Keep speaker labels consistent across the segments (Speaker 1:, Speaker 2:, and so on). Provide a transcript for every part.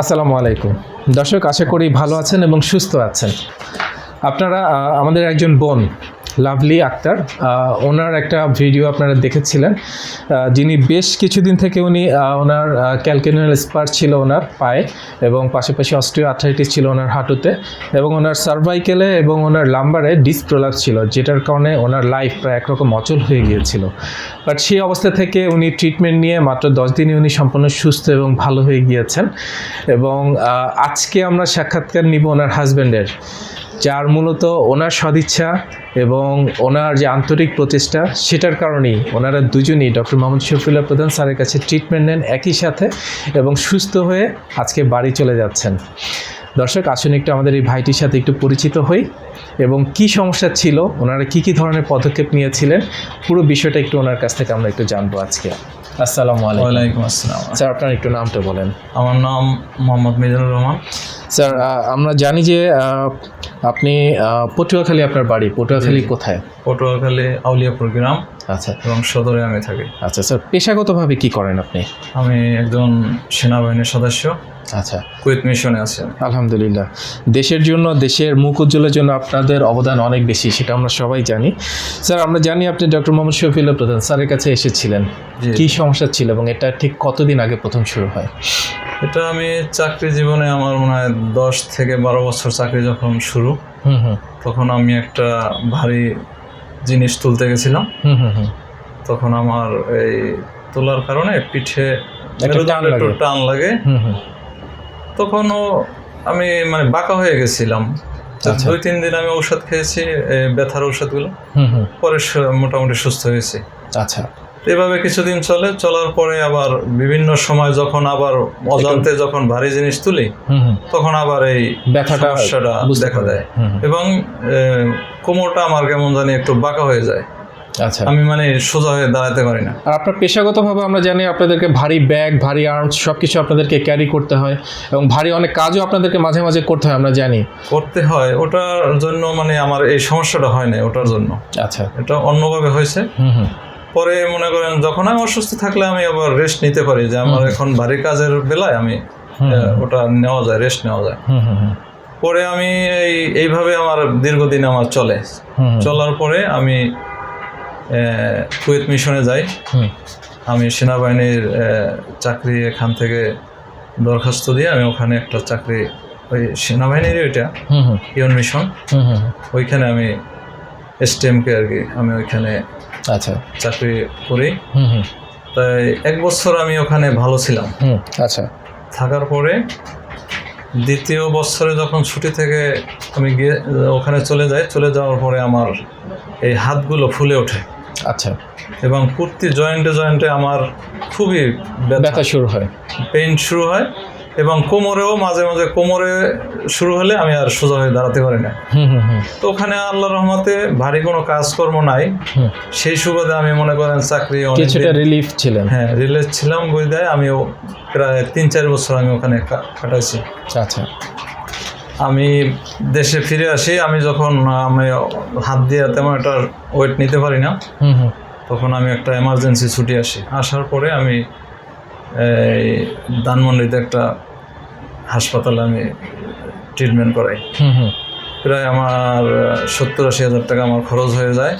Speaker 1: আসসালামু আলাইকুম। দর্শক আশা করি ভালো আছেন এবং সুস্থ আছেন। আপনারা আমাদের একজন বোন লাভলি আক্তার। ওনার একটা ভিডিও আপনারা দেখেছিলেন। যিনি বেশ কিছুদিন থেকে উনি ওনার ক্যালকেনুয়াল স্পার ছিল ওনার পায়ে এবং পাশাপাশি অস্ট্রিও আর্থাইটিস ছিল ওনার হাঁটুতে এবং ওনার সার্ভাইকেলে এবং ওনার লাম্বারে ডিস্ক প্রলাপস ছিল, যেটার কারণে ওনার লাইফ প্রায় একরকম অচল হয়ে গিয়েছিল। বাট সেই অবস্থা থেকে উনি ট্রিটমেন্ট নিয়ে মাত্র দশ দিনে উনি সম্পূর্ণ সুস্থ এবং ভালো হয়ে গিয়েছেন এবং আজকে আমরা সাক্ষাৎকার নিব ওনার হাজব্যান্ডের যার মূলত ওনার সদিচ্ছা এবং ওনার যে আন্তরিক প্রচেষ্টা সেটার কারণেই ওনারা দুজনেই ডক্টর মোহাম্মদ শফিউল্লাহ প্রধান স্যারের কাছে ট্রিটমেন্ট নেন একই সাথে এবং সুস্থ হয়ে আজকে বাড়ি চলে যাচ্ছেন। দর্শক আসুন একটু আমাদের এই ভাইটির সাথে একটু পরিচিত হই এবং কি সমস্যা ছিল ওনারা কি কি ধরনের পদক্ষেপ নিয়েছিলেন পুরো বিষয়টা একটু ওনার কাছ থেকে আমরা একটু জানব আজকে। আসসালামু আলাইকুম।
Speaker 2: ওয়ালাইকুম আসসালাম।
Speaker 1: স্যার আপনার একটু নামটা বলেন।
Speaker 2: আমার নাম মোহাম্মদ মিজানুর রহমান।
Speaker 1: স্যার আমরা জানি যে আপনি পটুয়াখালী আপনার বাড়ি। পটুয়াখালী কোথায়?
Speaker 2: পটুয়াখালী আউলিয়াপুর গ্রাম।
Speaker 1: আচ্ছা।
Speaker 2: এবং সদরে আমি থাকি।
Speaker 1: আচ্ছা স্যার পেশাগতভাবে কি করেন আপনি?
Speaker 2: আমি একজন সেনাবাহিনীর সদস্য।
Speaker 1: আচ্ছা।
Speaker 2: কুয়েত মিশনে আছি। আমি।
Speaker 1: আলহামদুলিল্লাহ। দেশের জন্য দেশের মুখ উজ্জ্বলের জন্য আপনাদের অবদান অনেক বেশি সেটা আমরা সবাই জানি। স্যার আমরা জানি আপনি ডক্টর মোহাম্মদ শফিউল্লাহ প্রধান স্যারের কাছে এসেছিলেন। কি সমস্যা ছিল এবং এটা ঠিক কতদিন আগে প্রথম শুরু হয়?
Speaker 2: এটা আমি চাকরি জীবনে আমার মনে হয় দশ থেকে বারো বছর চাকরি যখন শুরু
Speaker 1: হুম হুম।
Speaker 2: তখন আমি একটা ভারী জিনিস তুলতে গেছিলাম।
Speaker 1: হুম হুম হুম।
Speaker 2: তখন আমার এই তোলার কারণে পিঠে
Speaker 1: একটা টান লাগে।
Speaker 2: তখনও আমি মানে বাঁকা হয়ে গেছিলাম।
Speaker 1: আচ্ছা।
Speaker 2: দুই তিন দিন আমি ঔষধ খেয়েছি ব্যথার ঔষধগুলো।
Speaker 1: হুম হুম।
Speaker 2: পরে মোটামুটি সুস্থ হয়েছি।
Speaker 1: আচ্ছা।
Speaker 2: এভাবে কিছুদিন চলে চলার পরে আবার বিভিন্ন সময় যখন আবার অজান্তে যখন ভারী জিনিস তুলি তখন আবার এই
Speaker 1: ব্যথাটা
Speaker 2: সমস্যাটা দেখা। দেয়। এবং কোমরটা আমার কেমন জানি একটু বাঁকা হয়ে যায়।
Speaker 1: আচ্ছা।
Speaker 2: আমি মানে সোজা হয়ে দাঁড়াতে পারি না।
Speaker 1: আর আপনার পেশাগতভাবে আমরা জানি আপনাদেরকে ভারী ব্যাগ ভারী আর্মস সব কিছু আপনাদেরকে ক্যারি করতে হয় এবং ভারী অনেক কাজও আপনাদেরকে মাঝে মাঝে করতে হয় আমরা জানি।
Speaker 2: করতে হয় ওটার জন্য মানে আমার এই সমস্যাটা হয় না ওটার জন্য।
Speaker 1: আচ্ছা।
Speaker 2: এটা অন্যভাবে হয়েছে।
Speaker 1: হুম হুম।
Speaker 2: পরে মনে করেন যখন আমি অসুস্থ থাকলে আমি আবার রেস্ট নিতে পারি যে আমার এখন ভারী কাজের বেলায় আমি ওটা নেওয়া যায় রেস্ট নেওয়া যায়। পরে আমি এই এইভাবে আমার দীর্ঘদিন আমার চলে। চলার পরে আমি কুয়েত মিশনে যাই। আমি সেনাবাহিনীর চাকরি এখান থেকে দরখাস্ত দিয়ে আমি ওখানে একটা চাকরি ওই সেনাবাহিনীর ওইটা
Speaker 1: হুম
Speaker 2: মিশন ওইখানে আমি এসটিএমকে আর কি আমি ওইখানে
Speaker 1: আচ্ছা।
Speaker 2: চাকরি করি। তাই এক বছর আমি ওখানে ভালো ছিলাম।
Speaker 1: আচ্ছা।
Speaker 2: থাকার পরে দ্বিতীয় বছরে যখন ছুটি থেকে আমি গিয়ে ওখানে চলে যাই চলে যাওয়ার পরে আমার এই হাতগুলো ফুলে ওঠে।
Speaker 1: আচ্ছা।
Speaker 2: এবং কুর্তি জয়েন্টে জয়েন্টে আমার খুবই ব্যথা
Speaker 1: শুরু হয়।
Speaker 2: পেইন শুরু হয়। এবং কোমরেও মাঝে মাঝে কোমরে শুরু হলে আমি আর সোজা হয়ে দাঁড়াতে পারি না।
Speaker 1: হুম হুম হুম।
Speaker 2: তো ওখানে আল্লাহ রহমতে ভারী কোনো কাজকর্ম নাই। সেই সুবাদে আমি মনে করেন চাকরি
Speaker 1: কিছুটা রিলিফ ছিলেন।
Speaker 2: হ্যাঁ রিলিফ ছিলাম বই দেয় আমিও প্রায় তিন চার বছর আমি ওখানে কাটাইছি।
Speaker 1: আচ্ছা
Speaker 2: আমি দেশে ফিরে আসি আমি যখন আমি হাত দিয়ে তেমন একটা ওয়েট নিতে পারি না তখন আমি একটা এমার্জেন্সি ছুটি আসি। আসার পরে আমি এই ধানমন্ডিতে একটা হাসপাতালে আমি ট্রিটমেন্ট করাই।
Speaker 1: হুম হুম।
Speaker 2: প্রায় আমার সত্তর আশি হাজার টাকা আমার খরচ হয়ে যায়।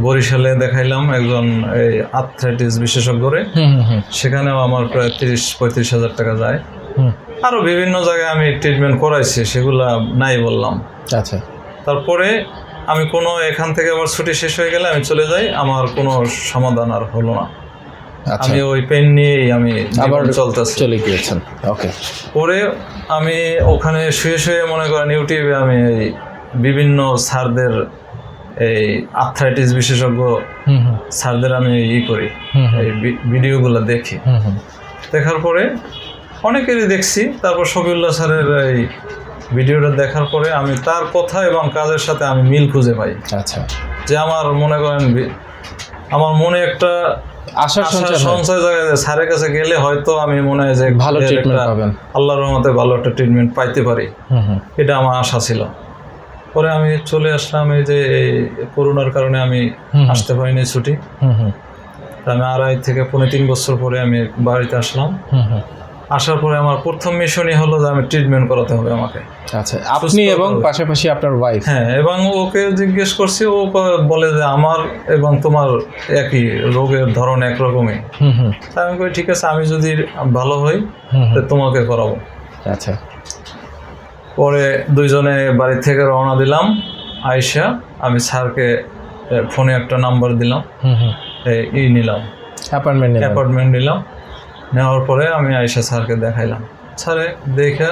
Speaker 2: বরিশালে দেখাইলাম একজন এই আর্থ্রাইটিস বিশেষজ্ঞরে।
Speaker 1: হুম হুম হুম।
Speaker 2: সেখানেও আমার প্রায় তিরিশ পঁয়ত্রিশ হাজার টাকা যায়। আরও বিভিন্ন জায়গায় আমি ট্রিটমেন্ট করাইছি সেগুলা নাই বললাম।
Speaker 1: আচ্ছা।
Speaker 2: তারপরে আমি কোনো এখান থেকে আবার ছুটি শেষ হয়ে গেলে আমি চলে যাই আমার কোনো সমাধান আর হলো না। আমি ওই পেন নিয়েই আমি
Speaker 1: আবার
Speaker 2: চলতেছি।
Speaker 1: চলে গিয়েছেন। ওকে।
Speaker 2: পরে আমি ওখানে শুয়ে শুয়ে মনে করেন ইউটিউবে আমি এই বিভিন্ন স্যারদের এই আর্থ্রাইটিস বিশেষজ্ঞ স্যারদের আমি ই করি এই ভিডিওগুলো দেখি। দেখার পরে অনেকেরই দেখছি তারপর শফিউল্লাহ স্যারের এই ভিডিওটা দেখার পরে আমি তার কথা এবং কাজের সাথে আমি মিল খুঁজে পাই।
Speaker 1: আচ্ছা।
Speaker 2: যে আমার মনে করেন আমার মনে একটা আশা সঞ্চয় জায়গায় স্যারের কাছে গেলে হয়তো আমি মনে হয় যে
Speaker 1: ভালো ট্রিটমেন্ট পাবেন।
Speaker 2: আল্লাহর রহমতে ভালো একটা ট্রিটমেন্ট পাইতে পারি।
Speaker 1: হুম হুম।
Speaker 2: এটা আমার আশা ছিল। পরে আমি চলে আসলাম এই যে এই করোনার কারণে আমি। আসতে পারিনি ছুটি।
Speaker 1: হুম হুম।
Speaker 2: তা আমি আড়াই থেকে পনেরো তিন বছর পরে আমি বাড়িতে আসলাম। আসার পরে আমার প্রথম মিশনই হলো যে আমি ট্রিটমেন্ট করাতে হবে আমাকে।
Speaker 1: আচ্ছা আপনি এবং পাশাপাশি আপনার ওয়াইফ
Speaker 2: হ্যাঁ এবং ওকে জিজ্ঞেস করছি ও বলে যে আমার এবং তোমার একই রোগের ধরন একরকমই।
Speaker 1: হুম
Speaker 2: আমি কই ঠিক আছে আমি যদি ভালো হই তোমাকে করাবো।
Speaker 1: আচ্ছা।
Speaker 2: পরে দুইজনে বাড়ি থেকে রওনা দিলাম আয়সা আমি স্যারকে ফোনে একটা নাম্বার দিলাম।
Speaker 1: হুম হুম।
Speaker 2: এ, ই নিলাম।
Speaker 1: অ্যাপার্টমেন্ট
Speaker 2: অ্যাপার্টমেন্ট নিলাম। নেওয়ার পরে আমি আয়সা স্যারকে দেখাইলাম। স্যারে দেখে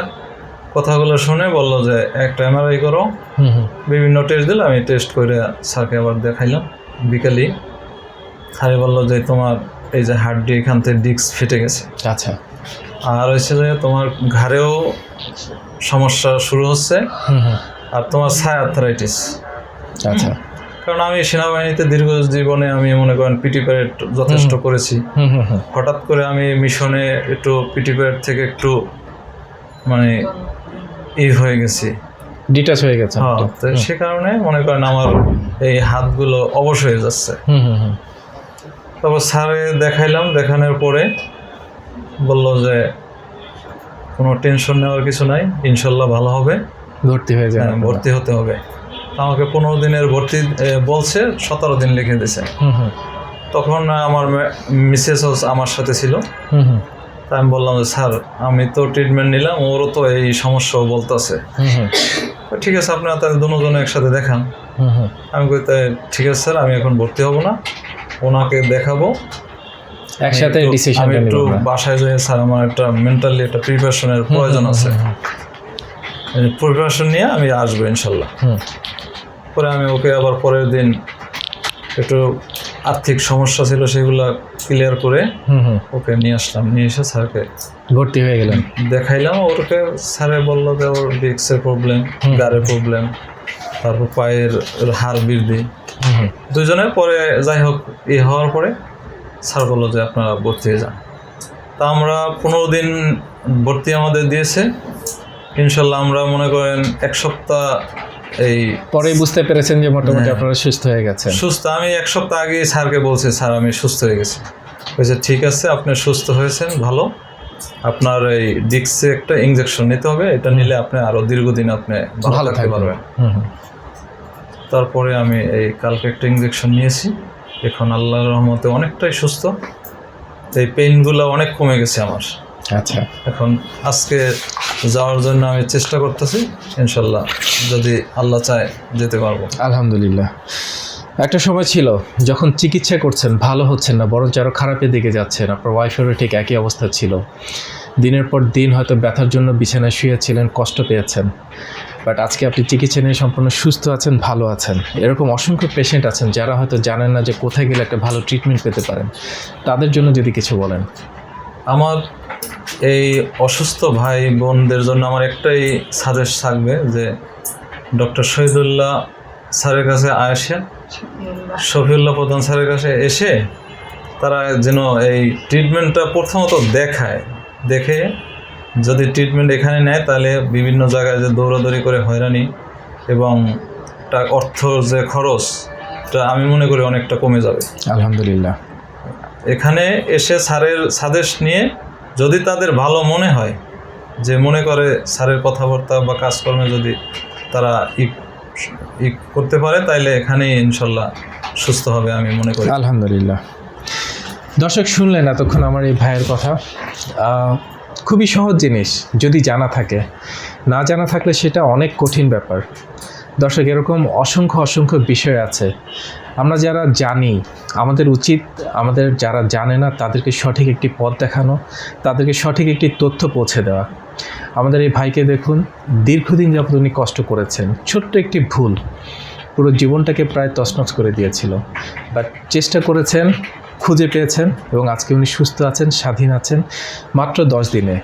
Speaker 2: কথাগুলো শুনে বলল যে একটা এমআরআই করো।
Speaker 1: হুম হুম।
Speaker 2: বিভিন্ন টেস্ট দিলে আমি টেস্ট করে স্যারকে আবার দেখাইলাম। বিকালে স্যারে বলল যে তোমার এই যে হাড্ডি এখান থেকে ডিস্ক ফেটে গেছে।
Speaker 1: আচ্ছা।
Speaker 2: আর হচ্ছে যে তোমার ঘাড়েও সমস্যা শুরু হচ্ছে আর তোমার সায়াথারাইটিস।
Speaker 1: আচ্ছা।
Speaker 2: কারণ আমি সেনাবাহিনীতে দীর্ঘ জীবনে আমি মনে করেন পিটি প্যারেড যথেষ্ট করেছি। হঠাৎ করে আমি মিশনে একটু পিটি প্যারেড থেকে একটু মানে ই হয়ে গেছি।
Speaker 1: ডিটাচ হয়ে গেছে
Speaker 2: হ্যাঁ তো সে কারণে মনে করেন আমার এই হাতগুলো অবশ হয়ে যাচ্ছে। তারপর স্যারে দেখাইলাম দেখানোর পরে বলল যে কোনো টেনশন নেওয়ার কিছু নাই ইনশাল্লাহ ভালো হবে।
Speaker 1: ভর্তি হয়ে যায়
Speaker 2: হ্যাঁ, ভর্তি হতে হবে। আমাকে পনেরো দিনের ভর্তি বলছে সতেরো দিন লিখে দিছে
Speaker 1: হুম হুম।
Speaker 2: তখন আমার মিসেস আমার সাথে ছিল।
Speaker 1: হুম হুম।
Speaker 2: তা আমি বললাম যে স্যার আমি তো ট্রিটমেন্ট নিলাম ওরও তো এই সমস্যাও বলতেছে। ঠিক আছে আপনারা তাহলে দুজনে একসাথে দেখান।
Speaker 1: হুম হুম।
Speaker 2: আমি কই তাই ঠিক আছে স্যার আমি এখন ভর্তি হব না ওনাকে দেখাবো।
Speaker 1: একসাথে
Speaker 2: আমি একটু- আমি একটু বাসায় যেয়ে স্যার আমার একটা মেন্টালি একটা প্রিপারেশনের প্রয়োজন আছে। প্রিপারেশন নিয়ে আমি আসব ইনশাল্লাহ। পরে আমি ওকে আবার পরের দিন একটু আর্থিক সমস্যা ছিল সেগুলো ক্লিয়ার করে ওকে নিয়ে আসলাম। নিয়ে এসে স্যারকে
Speaker 1: ভর্তি হয়ে গেলাম
Speaker 2: দেখাইলাম ওরকে স্যারে বলল যে ওর ডিক্সের প্রবলেম গাড়ের প্রবলেম তারপর পায়ের হাড় বৃদ্ধি। দুজনে পরে যাই হোক ই হওয়ার পরে স্যার বলল যে আপনারা ভর্তি হয়ে যান। তা আমরা পনেরো দিন ভর্তি আমাদের দিয়েছে। ইনশাল্লাহ আমরা মনে করেন এক সপ্তাহ এই
Speaker 1: পরে বুঝতে পেরেছেন যে মোটামুটি
Speaker 2: হ্যাঁ।
Speaker 1: আপনারা সুস্থ হয়ে গেছেন।
Speaker 2: সুস্থ। আমি এক সপ্তাহ আগে স্যারকে বলছি স্যার আমি সুস্থ হয়ে গেছি। বলছে ঠিক আছে আপনি সুস্থ হয়েছেন ভালো। আপনার এই ডিক্সে একটা ইঞ্জেকশন নিতে হবে। এটা নিলে আপনি আরও দীর্ঘদিন আপনি ভালো থাকতে পারবেন। তারপরে আমি এই কালকে একটা ইঞ্জেকশন নিয়েছি। এখন আল্লাহর রহমতে অনেকটাই সুস্থ। এই পেইনগুলো অনেক কমে গেছে আমার।
Speaker 1: আচ্ছা।
Speaker 2: এখন আজকে যাওয়ার জন্য আমি চেষ্টা করতেছি ইনশাল্লাহ যদি আল্লাহ চায় যেতে পারব।
Speaker 1: আলহামদুলিল্লাহ। একটা সময় ছিল যখন চিকিৎসা করছেন ভালো হচ্ছেন না বরঞ্চ আরও খারাপের দিকে যাচ্ছেন। আপনার ওয়াইফেরও ঠিক একই অবস্থা ছিল। দিনের পর দিন হয়তো ব্যথার জন্য বিছানায় শুয়েছিলেন কষ্ট পেয়েছেন। বাট আজকে আপনি চিকিৎসা নিয়ে সম্পূর্ণ সুস্থ আছেন ভালো আছেন। এরকম অসংখ্য পেশেন্ট আছেন যারা হয়তো জানেন না যে কোথায় গেলে একটা ভালো ট্রিটমেন্ট পেতে পারেন। তাদের জন্য যদি কিছু বলেন।
Speaker 2: আমার এই অসুস্থ ভাই বোনদের জন্য আমার একটাই সাজেস্ট থাকবে যে ডক্টর শহীদুল্লাহ স্যারের কাছে আসে। শফিউল্লাহ প্রধান স্যারের কাছে এসে তারা যেন এই ট্রিটমেন্টটা প্রথমত দেখায়। দেখে যদি ট্রিটমেন্ট এখানে নেয় তাহলে বিভিন্ন জায়গায় যে দৌড়াদৌড়ি করে হয়রানি এবং অর্থ যে খরচ আমি মনে করি অনেকটা কমে যাবে।
Speaker 1: আলহামদুলিল্লাহ।
Speaker 2: এখানে এসে স্যারের সাজেস্ট নিয়ে যদি তাদের ভালো মনে হয়, যে মনে করে স্যারের কথাবার্তা বা কাজকর্মে যদি তারা ই করতে পারে, তাইলে এখানেই ইনশাল্লাহ সুস্থ হবে আমি মনে করি।
Speaker 1: আলহামদুলিল্লাহ। দর্শক, শুনলেন এতক্ষণ আমার এই ভাইয়ের কথা। খুবই সহজ জিনিস, যদি জানা থাকে। না জানা থাকলে সেটা অনেক কঠিন ব্যাপার। দর্শক, এরকম অসংখ্য অসংখ্য বিষয় আছে। আমরা যারা জানি, আমাদের উচিত, আমাদের যারা জানে না, তাদেরকে সঠিক একটি পথ দেখানো, তাদেরকে সঠিক একটি তথ্য পৌঁছে দেওয়া। আমাদের এই ভাইকে দেখুন, দীর্ঘদিন যাবত উনি কষ্ট করেছেন। ছোট্ট একটি ভুল, পুরো জীবনটাকে প্রায় তছনছ করে দিয়েছিল। বাট চেষ্টা করেছেন, খুঁজে পেয়েছেন এবং আজকে উনি সুস্থ আছেন, স্বাধীন আছেন, মাত্র দশ দিনে।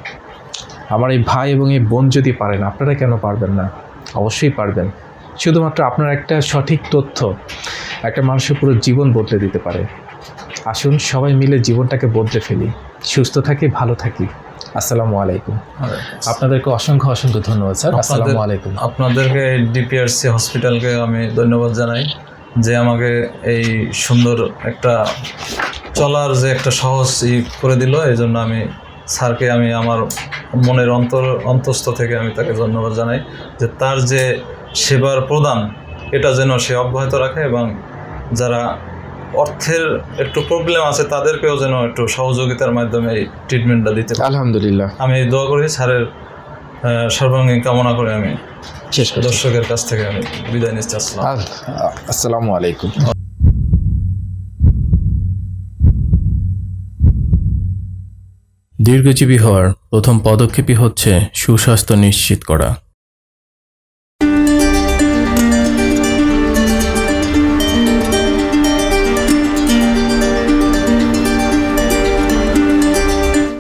Speaker 1: আমার এই ভাই এবং এই বোন যদি পারেন, আপনারা কেন পারবেন না? অবশ্যই পারবেন। শুধুমাত্র আপনার একটা সঠিক তথ্য একটা মানুষের পুরো জীবন বদলে দিতে পারে। আসুন সবাই মিলে জীবনটাকে বদলে ফেলি। সুস্থ থাকি ভালো থাকি। আসসালামু আলাইকুম। আপনাদেরকে অসংখ্য অসংখ্য ধন্যবাদ স্যার। আসসালামু আলাইকুম।
Speaker 2: আপনাদেরকে ডিপিআরসি হসপিটালকে আমি ধন্যবাদ জানাই যে আমাকে এই সুন্দর একটা চলার যে একটা সহজ ই করে দিল এই জন্য আমি স্যারকে আমি আমার মনের অন্তর অন্তস্থ থেকে আমি তাকে ধন্যবাদ জানাই যে তার যে সেবার প্রদান এটা যেন সে অব্যাহত রাখে এবং যারা অর্থের একটু প্রবলেম আছে তাদেরকেও যেন একটু সহযোগিতার মাধ্যমে এই ট্রিটমেন্টটা দিতে পারে।
Speaker 1: আলহামদুলিল্লাহ।
Speaker 2: আমি এই দোয়া করি স্যারের আহ, সর্বাঙ্গীন কামনা করে আমি
Speaker 1: শেষ
Speaker 2: দর্শকের কাছ থেকে আমি বিদায় নিচ্ছি। আসসালাম
Speaker 1: আসসালামু আলাইকুম।
Speaker 3: দীর্ঘজীবী হওয়ার প্রথম পদক্ষেপই হচ্ছে সুস্বাস্থ্য নিশ্চিত করা।